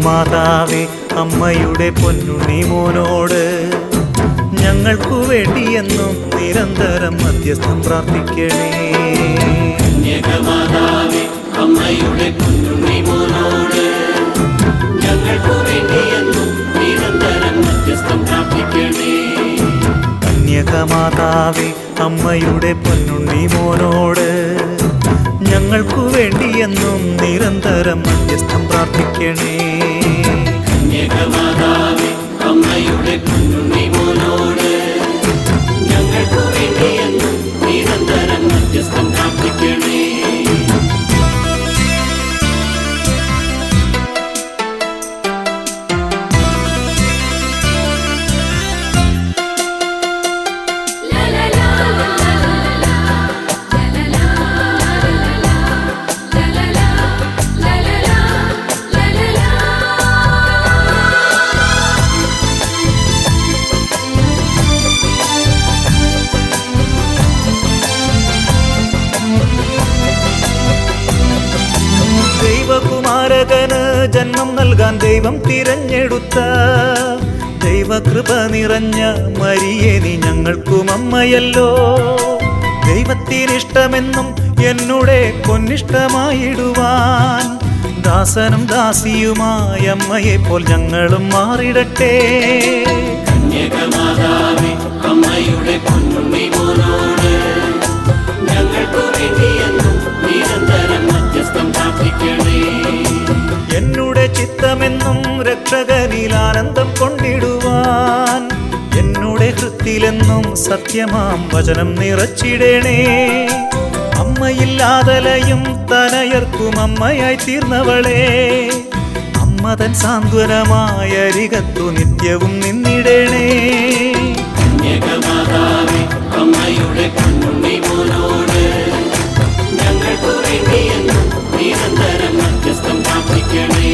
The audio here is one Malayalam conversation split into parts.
കന്യകമാതാവേ അമ്മയുടെ പൊന്നുണ്ണി മോനോട് ഞങ്ങൾക്കു വേണ്ടിയെന്നും നിരന്തരം മധ്യസ്ഥം പ്രാർത്ഥിക്കണേ. അമ്മയുടെ മോനോട് ഞങ്ങൾക്കു വേണ്ടിയെന്നും നിരന്തരം മധ്യസ്ഥം പ്രാർത്ഥിക്കണേ. കന്യകമാതാവേ അമ്മയുടെ പൊന്നുണ്ണി മോനോട് ഞങ്ങൾക്കു വേണ്ടിയെന്നും നിരന്തരം മധ്യസ്ഥം പ്രാർത്ഥിക്കണേ. കന്യകമാതാവേ അമ്മയുടെ കുഞ്ഞുണ്ണി മോനോട് ഞങ്ങൾക്കു വേണ്ടിയെന്നും നിരന്തരം മധ്യസ്ഥം പ്രാർത്ഥിക്കണേ ദൈവം തിരഞ്ഞെടുത്ത ദൈവകൃപ നിറഞ്ഞ മരിയെ നീ ഞങ്ങൾക്കും അമ്മയല്ലോ. ദൈവത്തിനിഷ്ടമെന്നും എന്നുടെ പൊന്നിഷ്ടമായിടുവാൻ ദാസനും ദാസിയുമായ അമ്മയെ പോൽ ഞങ്ങളും മാറിടട്ടെ. കന്യകമാതാവേ അമ്മയുടെ എന്നും ഞങ്ങൾക്കു നിരന്തരം മധ്യസ്ഥം പ്രാർത്ഥിക്കണേ. ചിത്തമെന്നും രക്ഷകനിൽ ആനന്ദം കൊണ്ടിടുവാൻ. എന്നുടെ ഹൃത്തിലെന്നും സത്യമാം വചനം നിറച്ചിടണേ. അമ്മയില്ലാതലയും തനയർക്കും അമ്മയായി തീർന്നവളെ. അമ്മതൻ സാന്ത്വനമായ അരികത്തു നിത്യവും നിന്നിടണേ. ഞങ്ങൾ അമ്മയുടെ ഞങ്ങൾക്കു വേണ്ടിയെന്നും നിരന്തരം മധ്യസ്ഥം പ്രാർത്ഥിക്കണേ.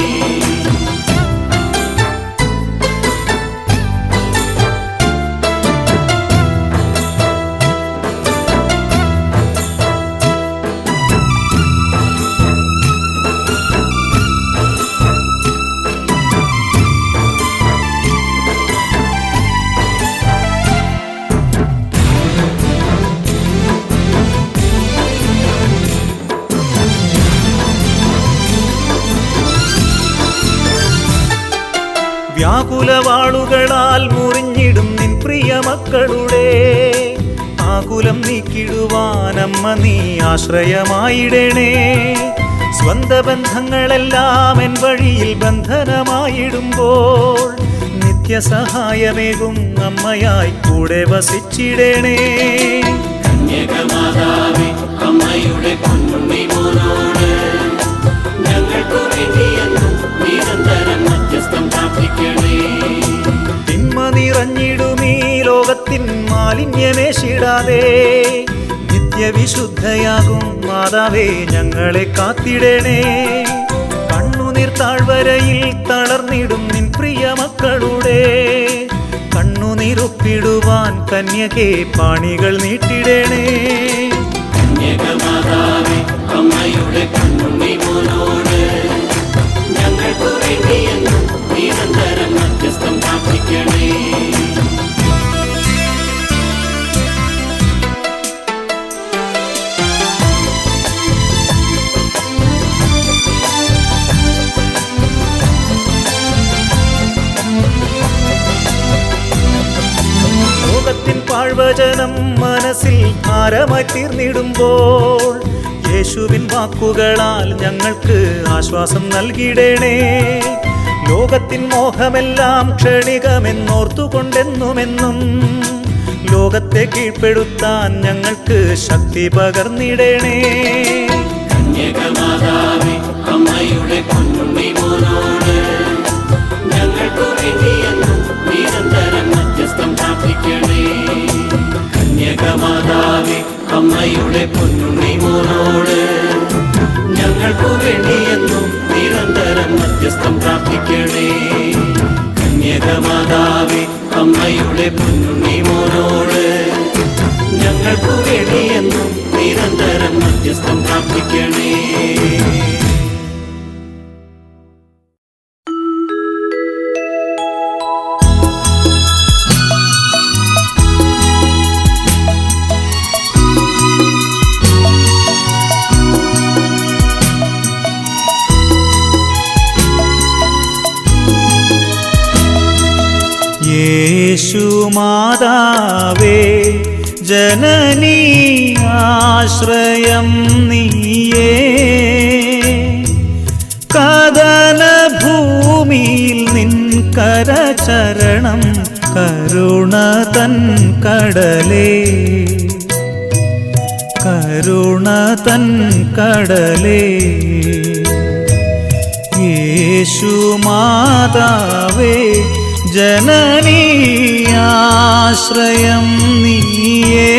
നീ ആശ്രയമായിടണേ. സ്വന്ത ബന്ധങ്ങളെല്ലാം എൻ വഴിയിൽ ബന്ധനമായിടുമ്പോൾ നിത്യസഹായമേകും അമ്മയായി കൂടെ വസിച്ചിടണേ. കന്യകമാതാവേ അമ്മയുടെ ഞങ്ങൾക്കു വേണ്ടിയെന്നും നിരന്തരം മധ്യസ്ഥം പ്രാർത്ഥിക്കണേ. തിന്മ നിറഞ്ഞിടുമീ ലോകത്തിൻ മാലിന്യമേശിടാതെ നിത്യവിശുദ്ധയാകും മാതാവേ ഞങ്ങളെ കാത്തിടണേ. കണ്ണുനീർ താഴ്വരയിൽ തളർന്നിടും നിൻ പ്രിയ മക്കളുടെ. കണ്ണുനീരൊപ്പിടുവാൻ കന്യകെ പാണികൾ നീട്ടിടണേ. കന്യകമാതാവേ അമ്മയുടെ കുഞ്ഞുണ്ണി മോനോട് ഞങ്ങൾക്കു വേണ്ടിയെന്നും നിരന്തരം മധ്യസ്ഥം പ്രാർത്ഥിക്കണേ. മനസ്സിൽ ഭാരമായി തീർന്നിടുമ്പോൾ യേശുവിൻ വാക്കുകളാൽ ഞങ്ങൾക്ക് ആശ്വാസം നൽകിയിടണേ ലോകത്തിൻ മോഹമെല്ലാം ക്ഷണികമെന്നോർത്തുകൊണ്ടെന്നുമെന്നും ലോകത്തെ കീഴ്പ്പെടുത്താൻ ഞങ്ങൾക്ക് ശക്തി പകർന്നിടണേ. അമ്മയുടെ ഞങ്ങൾക്കു വേണ്ടിയെന്നും കന്യകമാതാവേ അമ്മയുടെ പൊന്നുണ്ണി മോനോട്. ഞങ്ങൾക്കു വേണ്ടി എന്നും നിരന്തരം മധ്യസ്ഥം പ്രാർത്ഥിക്കണേ. കന്യക മാതാവി അമ്മയുടെ പൊന്നുണ്ണി മോനോട്. ഞങ്ങൾക്കു വേണ്ടി എന്നും നിരന്തരം മധ്യസ്ഥം പ്രാർത്ഥിക്കണേ. യേശുമാതാവേ ജനനീ ആശ്രയം നീയേ. കഥന ഭൂമിയിൽ നിൻ കരചരണം കരുണ തൻ കടലേ. കരുണ തൻ കടലേ. യേശുമാതാവേ ജനനീ ആശ്രയം നീയേ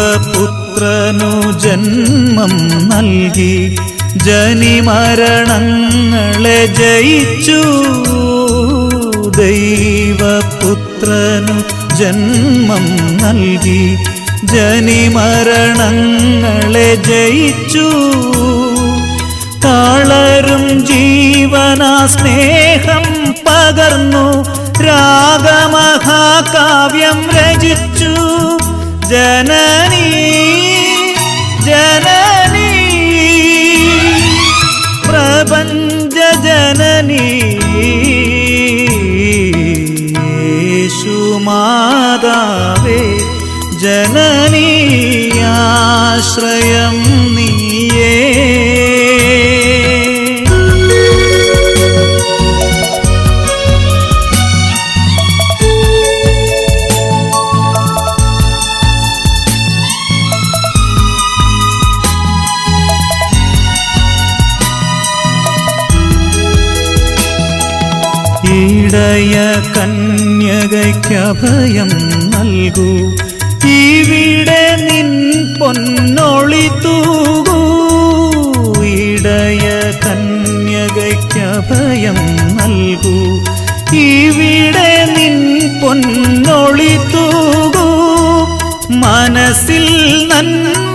ദൈവപുത്രനു ജന്മം നൽകി ജനിമരണങ്ങളെ ജയിച്ചു. ദൈവപുത്രനു ജന്മം നൽകി. ജനിമരണങ്ങളെ ജയിച്ചു. താളരും ജീവനാ സ്നേഹം പകർന്നു. രാഗമഹാകാവ്യം രചിച്ചു. ജനനീ ജനനീ ജനനീ യേശുമാതാവേ ജനനീ ആശ്രയം നീയേ. കന്യകയ്ക്കഭയം നൽകൂ. ഇവിടെ നിൻ പൊന്നൊളി തൂകൂ. ഇടയ കന്യകയ്ക്കഭയം നൽകൂ. ഇവിടെ നിൻ പൊന്നൊളി തൂകൂ. മനസ്സിൽ നന്മതൻ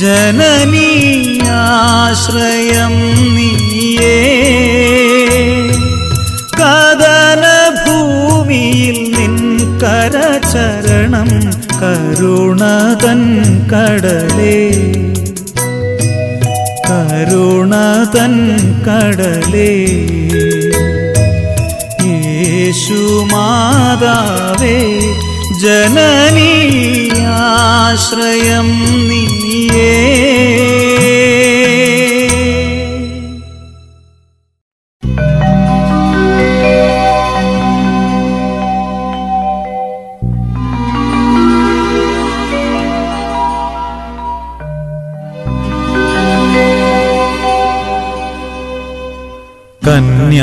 ജനനീ ആശ്രയം നീയേ കഥന ഭൂമിയിൽ നിൻ കരചരണം കരുണതൻ കടലേ। കരുണതൻ കടലേ। യേശുമാതാവേ ജനനീ ആശ്രയം നീയേ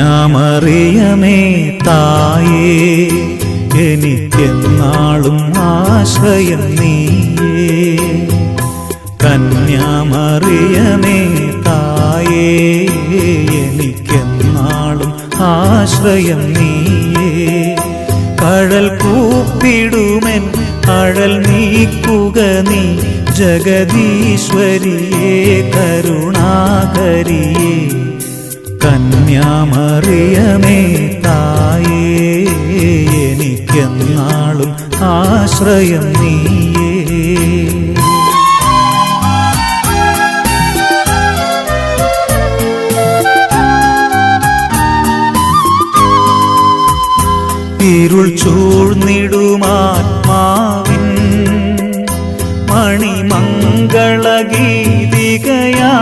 കന്യാമറിയമേ തായേ എനിക്കെന്നാളും ആശ്രയം നീയേ. കന്യാമറിയമേ തായേ എനിക്കെന്നാളും ആശ്രയം നീയേ. കഴൽ കൂപ്പിടുമെൻ അഴൽ നീക്കുക നീ. ജഗദീശ്വരിയേ കരുണാകരിയേ. കന്യാമറിയമേ തായേ എനിക്കെന്നാളും ആശ്രയം നീയേ. ഇരുൾ ചൂഴ്ന്നിടുമാത്മാവിൻ മണിമംഗളഗീതികയാ.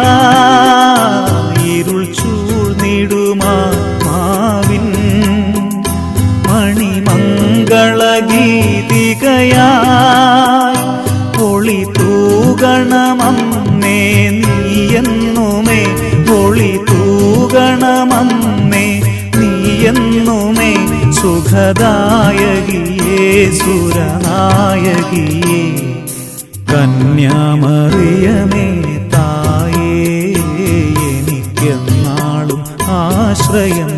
സുഖദായകിയേ സുരനായകിയേ കന്യാമറിയമേ തായേ എനിക്കെന്നാളും ആശ്രയം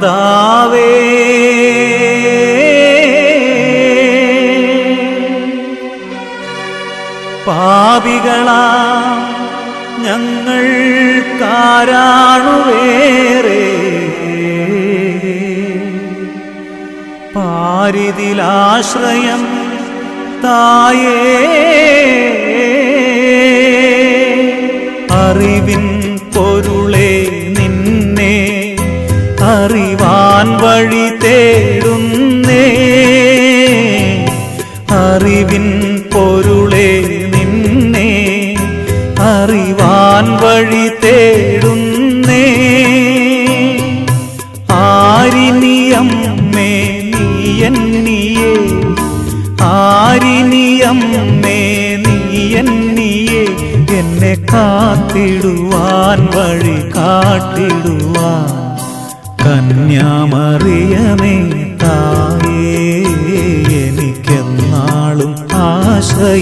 മാതാവേ. പാപികളാ ഞങ്ങൾ കാരാണുവേറെ. പാരിതിലാശ്രയം തായേ. അറിവിൻ പൊരുളെ നിന്നെ അറിവാൻ வழி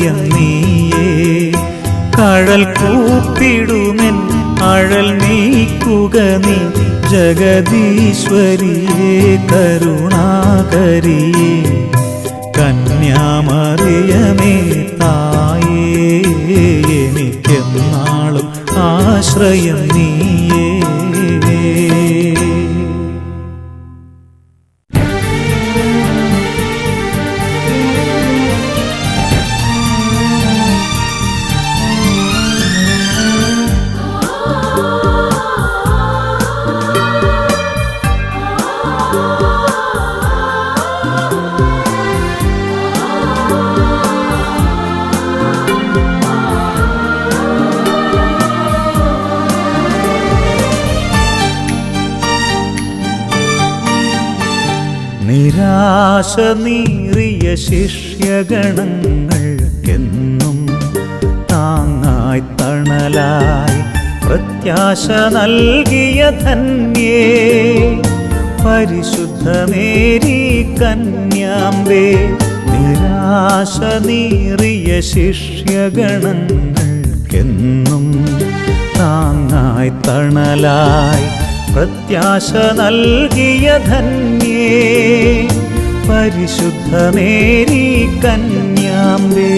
ആശ്രയം നീയേ കഴൽ കൂപ്പിടുമെൻ അഴൽ നീക്കുക നീ ജഗദീശ്വരിയേ കരുണാകരിയേ. കന്യാമറിയമേ തായേ എനിക്കെന്നാളും ആശ്രയം നീയേ നിരാശ നീറിയ ശിഷ്യഗണങ്ങൾ എന്നും താങ്ങായി തണലായി പ്രത്യാശ നൽകിയ ധന്യേ. പരിശുദ്ധമേരി കന്യാമ്പേ നിരാശ നീറിയ ശിഷ്യഗണങ്ങൾ എന്നും താങ്ങായി തണലായി പ്രത്യാശ നൽകിയ ധന്യേ പരിശുദ്ധമേരി കന്യാമ്പേ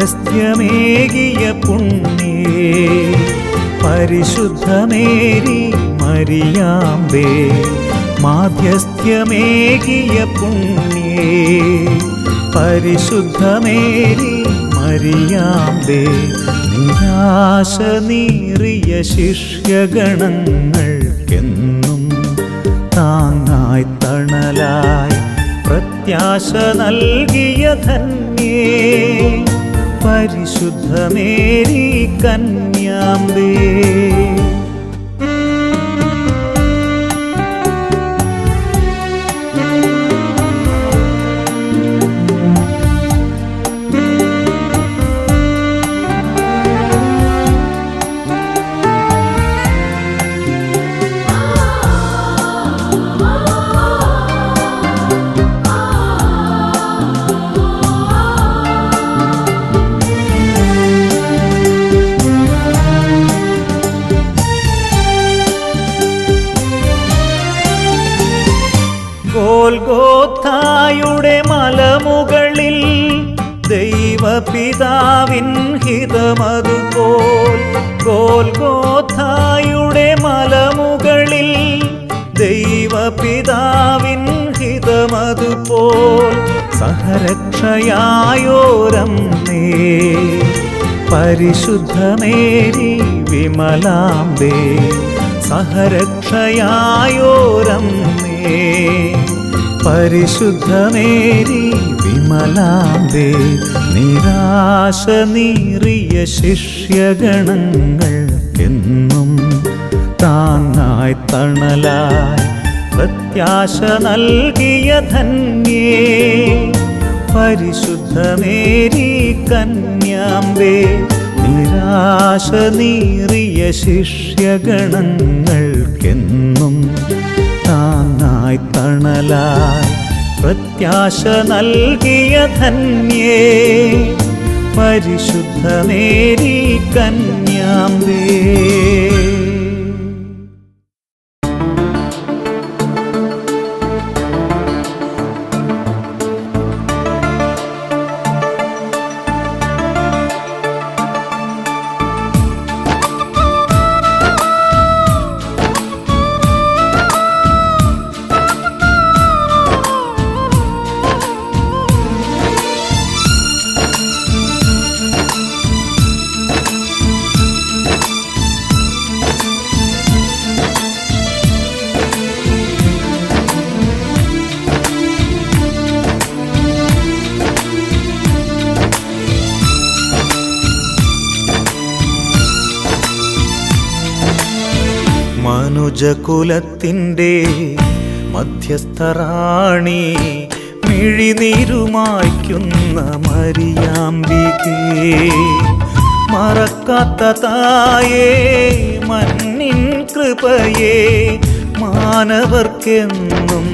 മാധ്യസ്ഥ്യമേകിയ പുണ്യേ പരിശുദ്ധമേരി മരിയാമ്പേ മാധ്യസ്ഥ്യമേകിയ പുണ്യേ പരിശുദ്ധമേരി മരിയാമ്പേ നിരാശ നീറിയ ശിഷ്യഗണങ്ങൾക്കെന്നും താങ്ങായി തണലായി പ്രത്യാശ നൽകിയ ധന്യേ. പരിശുദ്ധമേരി കന്യാമ്പേ. പരിശുദ്ധമേരി വിമലാംബേ സഹരക്ഷയായോരമ്മേ. പരിശുദ്ധമേരി വിമലാംബേ നിരാശ നീറിയ ശിഷ്യഗണങ്ങൾ എന്നും താങ്ങായി തണലായി പ്രത്യാശ നൽകിയ ധന്യേ. പരിശുദ്ധമേരി കന്യാമ്പേ നിരാശ നീറിയ ശിഷ്യഗണങ്ങൾക്കെന്നും താങ്ങായി തണലായി പ്രത്യാശ നൽകിയ ധന്യേ പരിശുദ്ധമേരി കന്യാമ്പേ മനുജകുലത്തിന്റെ മധ്യസ്ഥറാണി മിഴിനീരുമായ്ക്കുന്ന മരിയാമ്പികേ. മറക്കാത്ത തായേ മണ്ണിൻ കൃപയേ മാനവർക്കെന്നും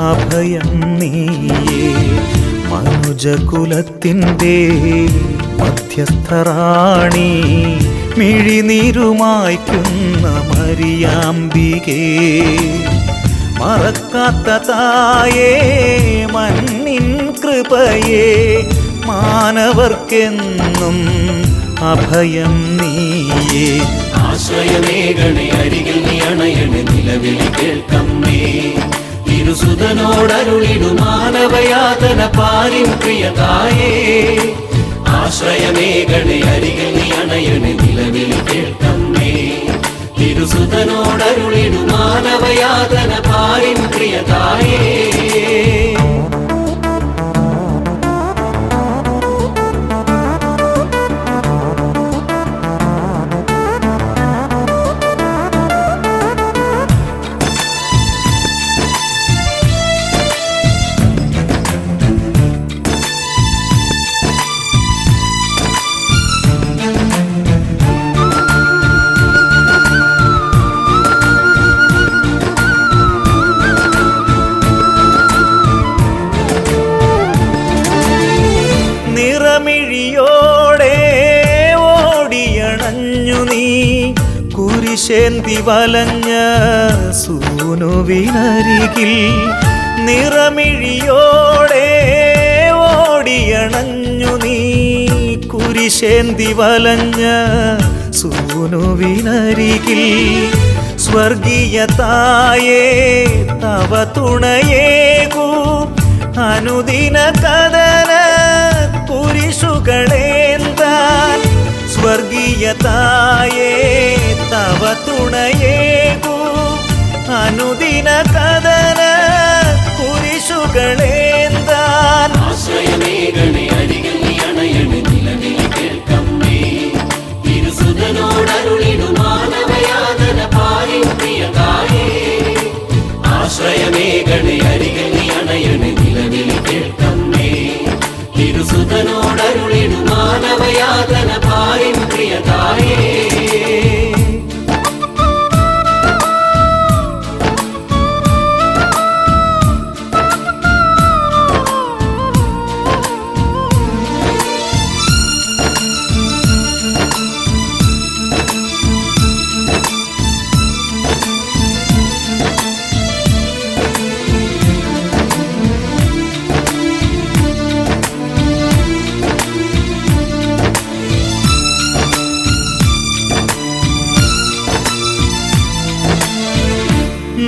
അഭയം നീയേ. മനുജകുലത്തിന്റെ മധ്യസ്ഥറാണി മിഴിനീരുമായ്ക്കുന്ന മരിയാമ്പികേ. മറക്കാത്ത തായേ മണ്ണിൻ കൃപയേ മാനവർക്കെന്നും അഭയം നീയേ. ആശ്രയമേകണേ അരികിൽ നീ അണയണ നിലവിളി കേൾക്കമ്മേ. മാനവയാതന പാരിൻ പ്രിയതായേ ആശ്രയമേകണേ അരികിൽ നീ അണയണേ നിലവിൽ കേൾക്കമ്മേ തിരുസുതനോടരുളിടു മാനവയാതന പാരിൻ പ്രിയതായേ. വലഞ്ഞ സൂനുവിനരികിൽ നിറമിഴിയോടെ ഓടിയണഞ്ഞു നീ. കുരിശേന്തി വലഞ്ഞ സൂനുവിനരികിൽ സ്വർഗീയ തായേ തവ തുണയേകൂ അനുദിന കഥന കുരിശുകളേന്താൻ. സ്വർഗീയ തായേ തവ തുണയേകൂ അനുദിന കഥന കുരിശുകളേന്താൻ നീ അണയണേ നിലവിളി കേൾക്കമ്മേ തിരുസുതനോടരുളിടു മാനവയാതന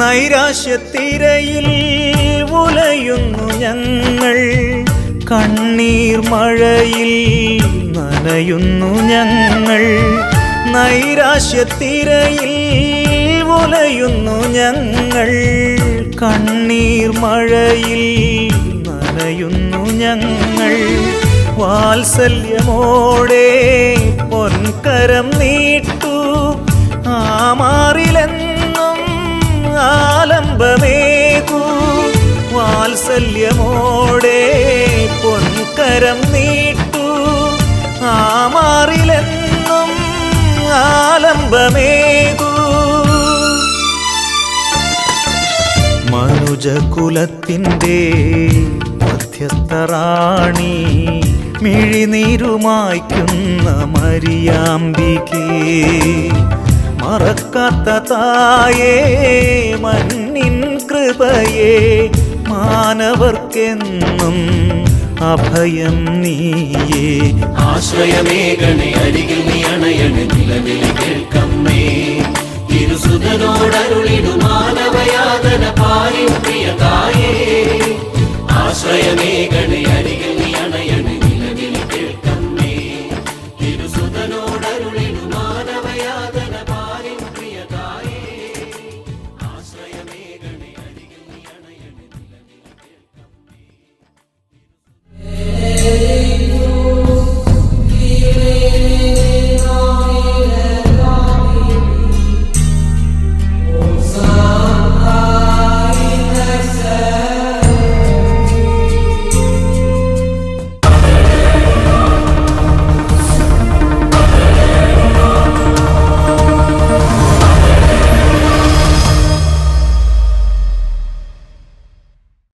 നൈരാശ്യത്തിരയിൽ ഉലയുന്നു ഞങ്ങൾ. കണ്ണീർ മഴയിൽ നനയുന്നു ഞങ്ങൾ. നൈരാശ്യത്തിരയിൽ ഉലയുന്നു ഞങ്ങൾ. കണ്ണീർ മഴയിൽ നനയുന്നു ഞങ്ങൾ. വാത്സല്യമോടെ പൊൻകരം നീട്ടു. ആമാറിലെന്നും ആലംബമേകൂ. വാത്സല്യമോടെ പൊൻകരം നീട്ടു. ആമാറിലെന്നും ആലംബമേകൂ. മനുജകുലത്തിന്റെ മധ്യസ്ഥറാണി. മിഴിനീരുമായ്ക്കുന്ന മരിയാമ്പികേ. മറക്കാത്ത തായേ മണ്ണിൻ കൃപയേ മാനവർക്കെന്നും അഭയം നീയേ. ആശ്രയമേകണേ അരികിൽ നീ അണയണ നിലവിളി കേൾക്കമ്മേ. തിരുസുതനോടരുളിടു മാനവയാതന പാലിയ തായേ.